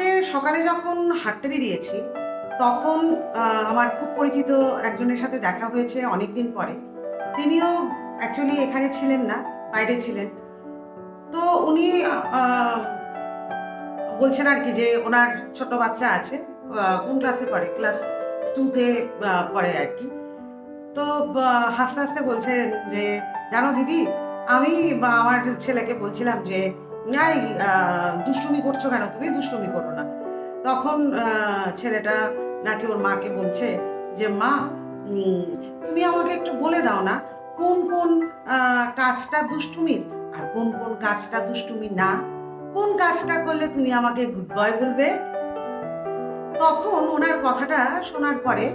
আজকে সকালে যখন হাঁটতে বেরিয়েছি, তখন আমার খুব পরিচিত একজনের সাথে দেখা হয়েছে অনেক দিন পরে। তিনিও অ্যাকচুয়ালি এখানে ছিলেন না, বাইরে ছিলেন। তো উনি বলছেন আর কি যে ওনার ছোট বাচ্চা আছে কোন ক্লাসে পড়ে? ক্লাস টুতে পড়ে আর কি। তো হাসতে হাসতে বলছেন যে, জানো দিদি, আমি আমার ছেলেকে বলছিলাম যে নাই দুষ্টুমি করছ কেন? তুমি দুষ্টুমি করো না। তখন ছেলেটা নাকি ওর মাকে বলছে যে, মা তুমি আমাকে একটু বলে দাও না, কোন কোন কাজটা দুষ্টুমির আর কোন কোন কাজটা দুষ্টুমি না? কোন কাজটা করলে তুমি আমাকে গুড বয় বলবে? তখন ওনার কথাটা শোনার পরে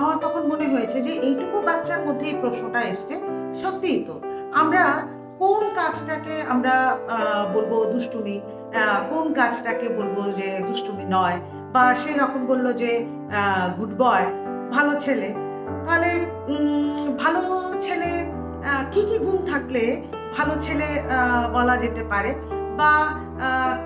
আমার তখন মনে হয়েছে যে, এইটুকু বাচ্চার মধ্যে এই প্রশ্নটা এসছে। সত্যিই তো, আমরা কোন কাজটাকে আমরা বলব দুষ্টুমি কোন কাজটাকে বলব যে দুষ্টুমি নয়? বা সে যখন বলল যে গুড বয় ভালো ছেলে, তাহলে ভালো ছেলে কি কি গুণ থাকলে ভালো ছেলে বলা যেতে পারে? বা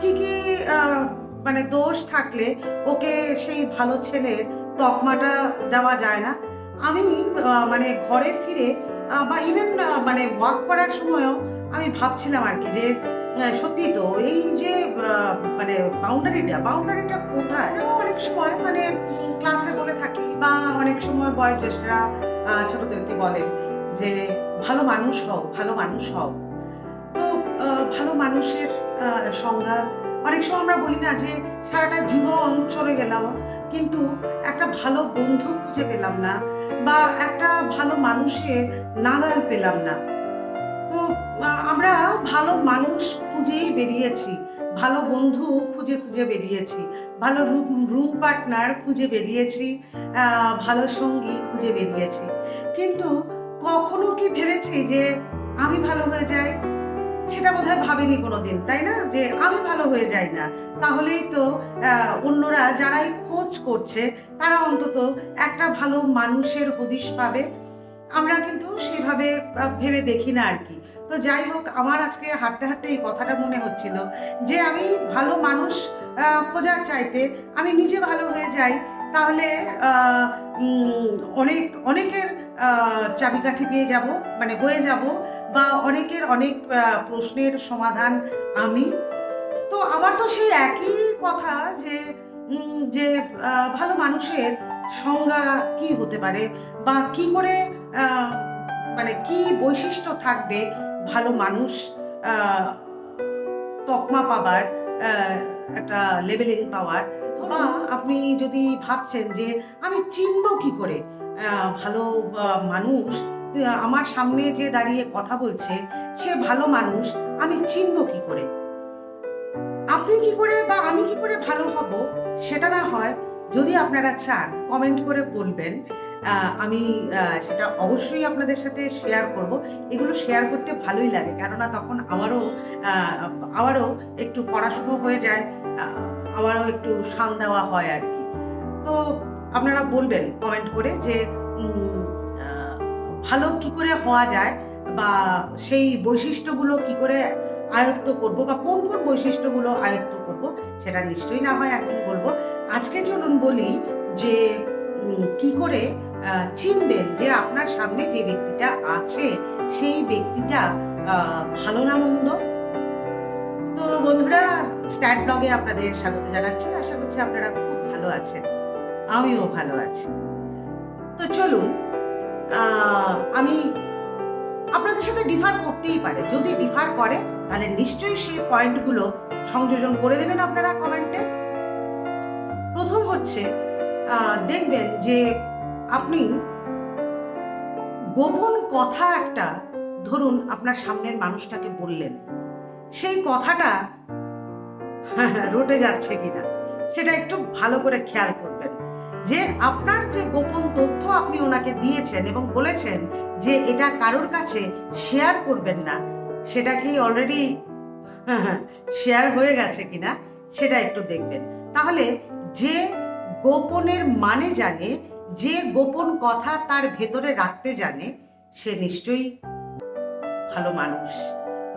কি কি মানে দোষ থাকলে ওকে সেই ভালো ছেলের তকমাটা দেওয়া যায় না? আমি মানে ঘরে ফিরে বা ইভেন মানে ওয়াক করার সময়ও আমি ভাবছিলাম আর কি যে সত্যি তো এই যে মানে বাউন্ডারিটা বাউন্ডারিটা কোথায়? অনেক সময় মানে ক্লাসে বলে থাকি বা অনেক সময় বয়োজ্যেষ্ঠরা ছোটদেরকে বলেন যে, ভালো মানুষ হও, ভালো মানুষ হও। তো ভালো মানুষের সংজ্ঞা, অনেক সময় আমরা বলি না যে, সারাটা জীবন চলে গেলাম, কিন্তু একটা ভালো বন্ধু খুঁজে পেলাম না। বা একটা ভালো মানুষকে নাগাল পেলাম না। তো আমরা ভালো মানুষ খুঁজেই বেরিয়েছি, ভালো বন্ধু খুঁজে খুঁজে বেরিয়েছি, ভালো রুম রুম পার্টনার খুঁজে বেরিয়েছি ভালো সঙ্গী খুঁজে বেরিয়েছি। কিন্তু কখনো কি ভেবেছি যে আমি ভালো হয়ে যাই? সেটা বোধহয় ভাবিনি কোনোদিন, তাই না? যে আমি ভালো হয়ে যাই না। তাহলেই তো অন্যরা যারাই খোঁজ করছে, তারা অন্তত একটা ভালো মানুষের হদিশ পাবে। আমরা কিন্তু সেভাবে ভেবে দেখি না আর কি। তো যাই হোক, আমার আজকে হাঁটতে হাঁটতে এই কথাটা মনে হচ্ছিল যে আমি ভালো মানুষ খোঁজার চাইতে আমি নিজে ভালো হয়ে যাই, তাহলে অনেক, অনেকের চাবিকাঠি পেয়ে যাব মানে হয়ে যাব, বা অনেকের অনেক প্রশ্নের সমাধান আমি। তো আমার তো সেই একই কথা যে যে ভালো মানুষের সংজ্ঞা কি হতে পারে, বা কি করে মানে কি বৈশিষ্ট্য থাকবে ভালো মানুষ তকমা পাবার একটা লেভেলিং পাওয়ার বা আপনি যদি ভাবছেন যে আমি চিনব কি করে ভালো মানুষ আমার সামনে যে দাঁড়িয়ে কথা বলছে সে ভালো মানুষ আমি চিনব কি করে? আপনি কি করে বা আমি কি করে ভালো হব? সেটা না হয় যদি আপনারা চান কমেন্ট করে বলবেন। আমি সেটা অবশ্যই আপনাদের সাথে শেয়ার করব। এগুলো শেয়ার করতে ভালোই লাগে কেননা তখন আমারও আহ, আমারও একটু পড়াশুনো হয়ে যায় আমারও একটু শান দেওয়া হয় আর কি। তো আপনারা বলবেন কমেন্ট করে যে ভালো কি করে হওয়া যায় বা সেই বৈশিষ্ট্যগুলো কি করে আয়ত্ত করব বা কোন কোন বৈশিষ্ট্যগুলো আয়ত্ত করব সেটা নিশ্চয়ই না হয় একদিন বলব। আজকে চলুন বলি যে কি করে চিনবেন যে আপনার সামনে যে ব্যক্তিটা আছে সেই ব্যক্তিটা ভালো না মন্দ? তো বন্ধুরা স্ট্যাট ব্লগে আপনাদের স্বাগত জানাচ্ছি। আশা করছি আপনারা খুব ভালো আছেন। আমিও ভালো আছি। তো চলুন আমি আপনাদের সাথে ডিফার করতেই পারে। যদি ডিফার করে, তাহলে নিশ্চয়ই সেই পয়েন্টগুলো সংযোজন করে দেবেন আপনারা কমেন্টে প্রথম হচ্ছে দেখবেন যে আপনি গোপন কথা একটা, ধরুন আপনার সামনের মানুষটাকে বললেন। সেই কথাটা রটে যাচ্ছে কিনা, সেটা একটু ভালো করে খেয়াল করবেন। যে আপনার যে গোপন তথ্য আপনি ওনাকে দিয়েছেন এবং বলেছেন যে এটা কারোর কাছে শেয়ার করবেন না, সেটা কি অলরেডি শেয়ার হয়ে গেছে কিনা সেটা একটু দেখবেন। তাহলে যে গোপনের মানে জানে, যে গোপন কথা তার ভেতরে রাখতে জানে, সে নিশ্চয়ই ভালো মানুষ।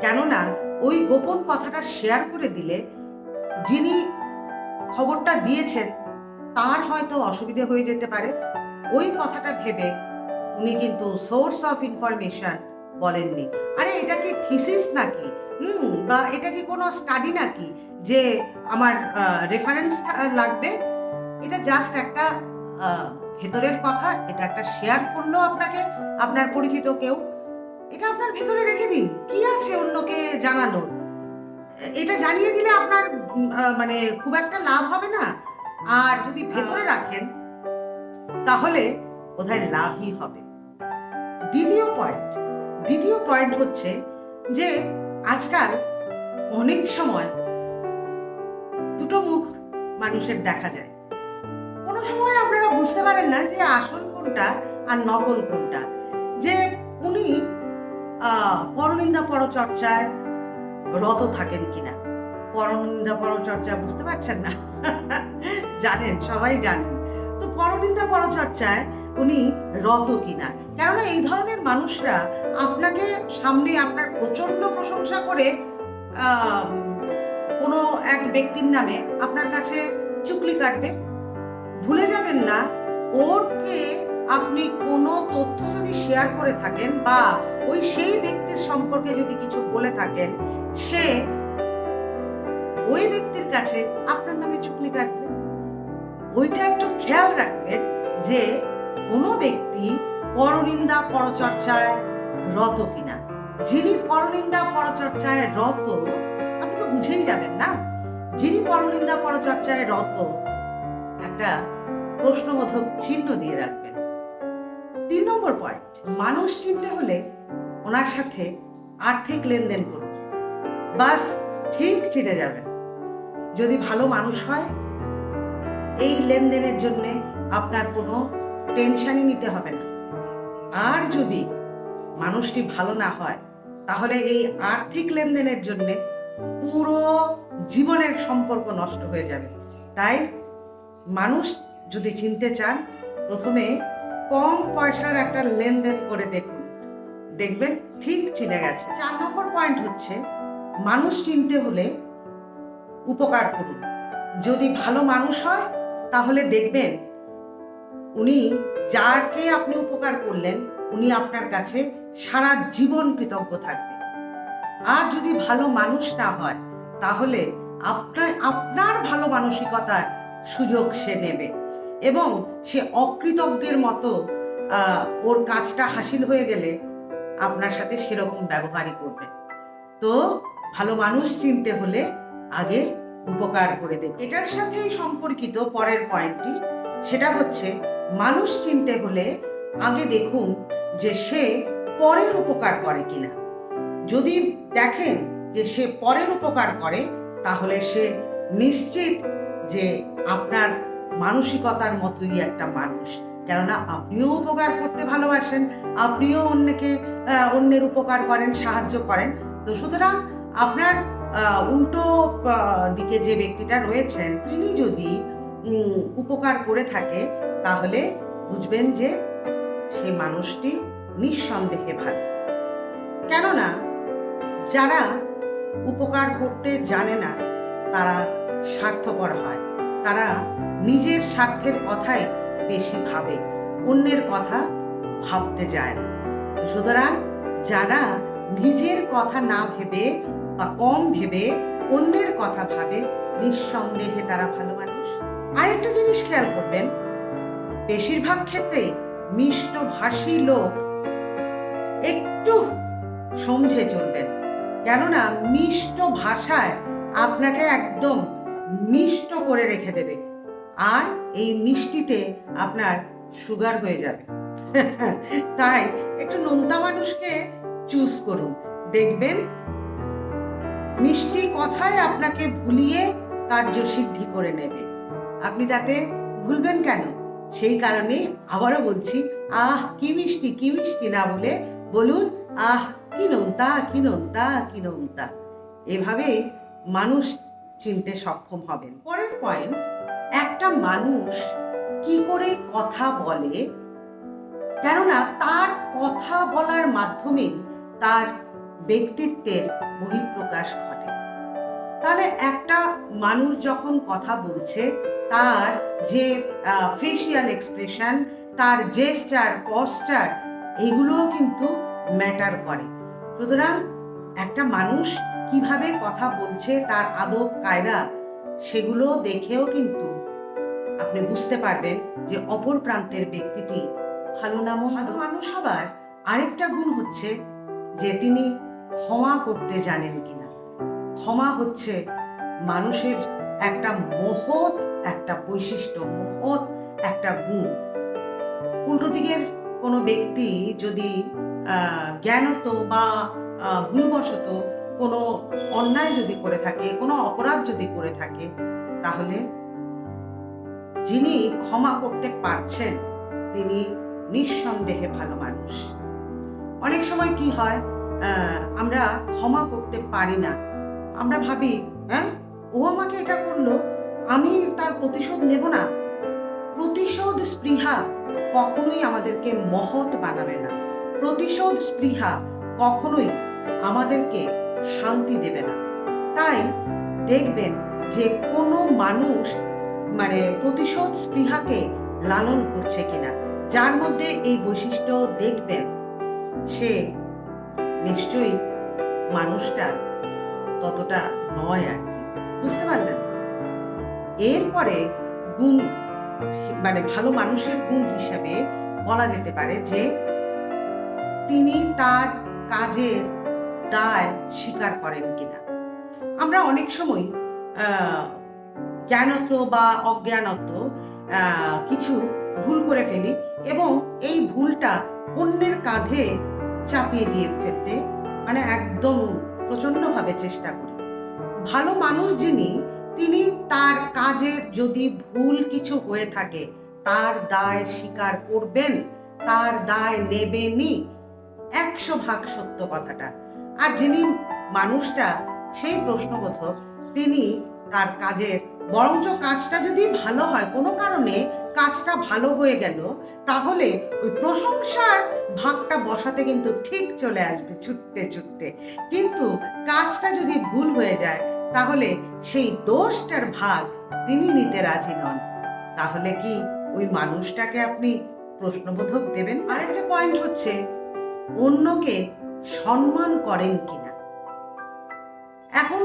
কেননা ওই গোপন কথাটা শেয়ার করে দিলে যিনি খবরটা দিয়েছেন তার হয়তো অসুবিধে হয়ে যেতে পারে। ওই কথাটা ভেবে উনি কিন্তু সোর্স অফ ইনফরমেশন বলেননি। আরে, এটা কি থিসিস নাকি? হুম, বা এটা কি কোনো স্টাডি নাকি? যে আমার রেফারেন্স লাগবে? এটা জাস্ট একটা ভেতরের কথা, এটা একটা শেয়ার করল আপনাকে, আপনার পরিচিত কেউ। এটা আপনার ভেতরে রেখে দিন। কি আছে অন্যকে জানানোর? এটা জানিয়ে দিলে আপনার মানে খুব একটা লাভ হবে না। আর যদি ভেতরে রাখেন, তাহলে বোধহয় লাভই হবে। দ্বিতীয় পয়েন্ট দ্বিতীয় পয়েন্ট হচ্ছে যে আজকাল অনেক সময় দুটো মুখ মানুষের দেখা যায়। কোনো সময় আপনারা বুঝতে পারেন না যে আসল কোনটা আর নকল কোনটা। যে উনি পরনিন্দা পরচর্চায় রত থাকেন কিনা। পরনিন্দা পরচর্চা বুঝতে পারছেন না? জানেন, সবাই জানেন। তো পরনিন্দা পরচর্চায় উনি রত কিনা। কেননা এই ধরনের মানুষরা আপনাকে সামনে আপনার প্রচণ্ড প্রশংসা করে কোনো এক ব্যক্তির নামে আপনার কাছে চুকলি কাটবে। ভুলে যাবেন না, ওরকে আপনি কোনো তথ্য যদি শেয়ার করে থাকেন বা ওই সেই ব্যক্তির সম্পর্কে যদি কিছু বলে থাকেন, সে ওই ব্যক্তির কাছে আপনার নামে চুকলি কাটবে। ওইটা একটু খেয়াল রাখবেন যে কোনো ব্যক্তি পরনিন্দা পরচর্চায় রত কিনা। যিনি পরনিন্দা পরচর্চায় রত, আপনি তো বুঝেই যাবেন না। যিনি পরনিন্দা পরচর্চায় রত, একটা প্রশ্নবোধক চিহ্ন দিয়ে রাখবেন। তিন নম্বর পয়েন্ট, মানুষ চিনতে হলে ওনার সাথে আর্থিক লেনদেন করুন। বাস, ঠিক চিনে যাবেন। যদি ভালো মানুষ হয় এই লেনদেনের জন্য আপনার কোনো টেনশনই নিতে হবে না। আর যদি মানুষটি ভালো না হয়, তাহলে এই আর্থিক লেনদেনের জন্য পুরো জীবনের সম্পর্ক নষ্ট হয়ে যাবে। তাই মানুষ যদি চিনতে চান, প্রথমে কম পয়সার একটা লেনদেন করে দেখুন। দেখবেন ঠিক চিনে গেছে। চার নম্বর পয়েন্ট হচ্ছে, মানুষ চিনতে হলে উপকার করুন। যদি ভালো মানুষ হয় তাহলে দেখবেন উনি যাকে আপনি উপকার করলেন, উনি আপনার কাছে সারা জীবন কৃতজ্ঞ থাকবে। আর যদি ভালো মানুষ না হয়, তাহলে আপনার আপনার ভালো মানসিকতার সুযোগ সে নেবে এবং সে অকৃতজ্ঞের মতো ওর কাজটা হাসিল হয়ে গেলে আপনার সাথে সেরকম ব্যবহারই করবে। তো ভালো মানুষ চিনতে হলে আগে উপকার করে দেখুন। এটার সাথেই সম্পর্কিত পরের পয়েন্টটি সেটা হচ্ছে মানুষ চিনতে হলে আগে দেখুন যে সে পরের উপকার করে কিনা। যদি দেখেন যে সে পরের উপকার করে, তাহলে সে নিশ্চিত যে আপনার মানসিকতার মতোই একটা মানুষ। কেননা আপনিও উপকার করতে ভালোবাসেন, আপনিও অন্যকে অন্যের উপকার করেন, সাহায্য করেন। তো সুতরাং আপনার উল্টো দিকে যে ব্যক্তিটা রয়েছেন, তিনি যদি উপকার করে থাকে, তাহলে বুঝবেন যে সেই মানুষটি নিঃসন্দেহে ভালো। কেননা, যারা উপকার করতে জানে না, তারা স্বার্থপর হয়। তারা নিজের স্বার্থের কথাই বেশি ভাবে, অন্যের কথা ভাবতে যায় না। সুতরাং যারা নিজের কথা না ভেবে বা কম ভেবে অন্যের কথা ভাবে, নিঃসন্দেহে তারা ভালো মানুষ। আরেকটা জিনিস খেয়াল করবেন, বেশিরভাগ ক্ষেত্রে মিষ্টভাষী লোক একটু সমঝে চলবেন। কেননা মিষ্ট ভাষায় আপনাকে একদম মিষ্ট করে রেখে দেবে। আর এই মিষ্টিতে আপনার সুগার হয়ে যাবে। তাই একটু নোনতা মানুষকে চুজ করুন। দেখবেন মিষ্টি কথায় আপনাকে ভুলিয়ে কার্যসিদ্ধি করে নেবে। আপনি তাতে ভুলবেন কেন? সেই কারণে আবারও বলছি, আহ, কি মিষ্টি কি মিষ্টি না বলে বলুন, আহ, কি নোনতা কি নোনতা কি নোনতা। এভাবে মানুষ চিনতে সক্ষম হবেন। পরের পয়েন্ট একটা মানুষ কি করে কথা বলে? কেননা তার কথা বলার মাধ্যমে তার ব্যক্তিত্বের বহিঃপ্রকাশ ঘটে। তাহলে একটা মানুষ যখন কথা বলছে, তার যে ফেসিয়াল এক্সপ্রেশন তার জেস্টার পস্টার এগুলোও কিন্তু ম্যাটার করে। সুতরাং একটা মানুষ কীভাবে কথা বলছে, তার আদব, কায়দা, সেগুলো দেখেও কিন্তু আপনি বুঝতে পারবেন যে অপর প্রান্তের ব্যক্তিটি ভালো না ভালো মানুষ হবার আরেকটা গুণ হচ্ছে যে তিনি ক্ষমা করতে জানেন কিনা? ক্ষমা হচ্ছে মানুষের একটা মহৎ, একটা বৈশিষ্ট্য, মহৎ একটা গুণ। উল্টো দিকের কোনো ব্যক্তি যদি জ্ঞানত বা ভুলবশত কোনো অন্যায় যদি করে থাকে, কোনো অপরাধ যদি করে থাকে, তাহলে যিনি ক্ষমা করতে পারছেন, তিনি নিঃসন্দেহে ভালো মানুষ। অনেক সময় কি হয়? আমরা ক্ষমা করতে পারি না। আমরা ভাবি হ্যাঁ ও আমাকে এটা করল, আমি তার প্রতিশোধ নেব না। প্রতিশোধ স্পৃহা কখনোই আমাদেরকে মহৎ বানাবে না। প্রতিশোধ স্পৃহা কখনোই আমাদেরকে শান্তি দেবে না। তাই দেখবেন যে কোনো মানুষ মানে প্রতিশোধ স্পৃহাকে লালন করছে কিনা, যার মধ্যে এই বৈশিষ্ট্য দেখবেন, সে নিশ্চয়ই মানুষটা ততটা নয় আর কি। বুঝতে পারলেন? এরপরে গুণ মানে ভালো মানুষের গুণ হিসাবে বলা যেতে পারে যে, তিনি তার কাজের দায় স্বীকার করেন কিনা। আমরা অনেক সময় জ্ঞানত বা অজ্ঞানত কিছু ভুল করে ফেলি এবং এই ভুলটা অন্যের কাঁধে চাপিয়ে দিয়ে ফেলতে মানে একদম প্রচন্ডভাবে চেষ্টা করি। ভালো মানুষ যিনি, তিনি তার কাজে যদি ভুল কিছু হয়ে থাকে, তার দায় স্বীকার করবেন, তার দায় নেবেনি একশো ভাগ সত্য কথাটা। আর যিনি মানুষটা, সেই প্রশ্নবোধক, তিনি তার কাজের, বরঞ্চ কাজটা যদি ভালো হয়, কোনো কারণে কাজটা ভালো হয়ে গেল, তাহলে ওই প্রশংসার ভাগটা বসাতে কিন্তু ঠিক চলে আসবে ছুটতে ছুটতে। কিন্তু কাজটা যদি ভুল হয়ে যায়, তাহলে সেই দোষটার ভাগ তিনি নিতে রাজি নন। তাহলে কি ওই মানুষটাকে আপনি প্রশ্নবোধক দেবেন? আরেকটা পয়েন্ট হচ্ছে, অন্যকে সম্মান করেন কিনা? এখন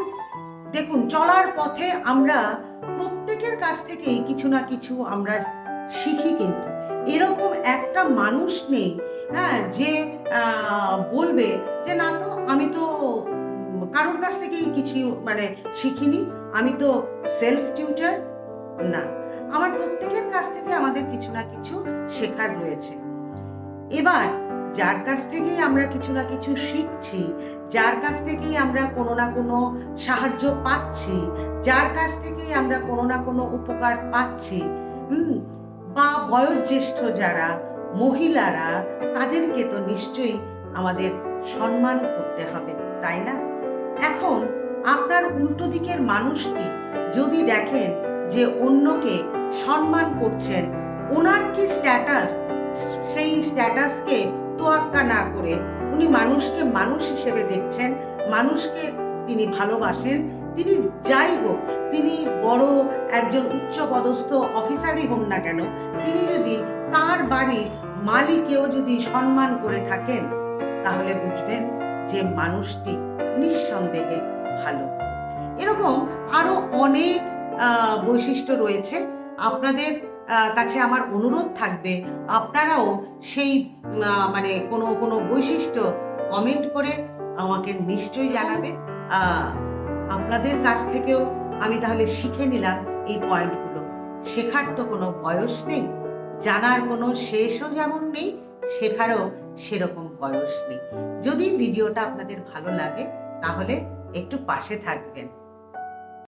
দেখুন, চলার পথে আমরা প্রত্যেকের কাছ থেকেই কিছু না কিছু আমরা শিখি কিন্তু। এরকম একটা মানুষ নেই হ্যাঁ যে বলবে যে, না তো, আমি তো কারোর কাছ থেকেই কিছু মানে শিখিনি। আমি তো সেলফ টিউটার না। আমার প্রত্যেকের কাছ থেকে আমাদের কিছু না কিছু শেখার রয়েছে। এবার, যার কাছ থেকেই আমরা কিছু না কিছু শিখছি, যার কাছ থেকেই আমরা কোনো না কোনো সাহায্য পাচ্ছি, যার কাছ থেকেই আমরা কোনো না কোনো উপকার পাচ্ছি, হুম বা বয়োজ্যেষ্ঠ যারা, মহিলারা, তাদেরকে তো নিশ্চয়ই আমাদের সম্মান করতে হবে, তাই না? এখন আপনার উল্টো দিকের মানুষটি যদি দেখেন যে অন্যকে সম্মান করছেন, ওনার কি স্ট্যাটাস সেই স্ট্যাটাসকে তোয়াক্কা না করে উনি মানুষকে মানুষ হিসেবে দেখছেন, মানুষকে তিনি ভালোবাসেন তিনি যাই হোক তিনি বড় একজন উচ্চপদস্থ অফিসারই হন না কেন তিনি যদি তার বাড়ির মালিকেও যদি সম্মান করে থাকেন তাহলে বুঝবেন যে মানুষটি নিঃসন্দেহে ভালো। এরকম আরও অনেক বৈশিষ্ট্য রয়েছে। আপনাদের কাছে আমার অনুরোধ থাকবে আপনারাও সেই মানে কোনো কোনো বৈশিষ্ট্য কমেন্ট করে আমাকে নিশ্চয়ই জানাবেন। আহ, আপনাদের কাছ থেকেও আমি তাহলে শিখে নিলাম এই পয়েন্টগুলো। শেখার তো কোনো বয়স নেই, জানার কোনো শেষও যেমন নেই, শেখারও সেরকম বয়স নেই। যদি ভিডিওটা আপনাদের ভালো লাগে, তাহলে একটু পাশে থাকবেন।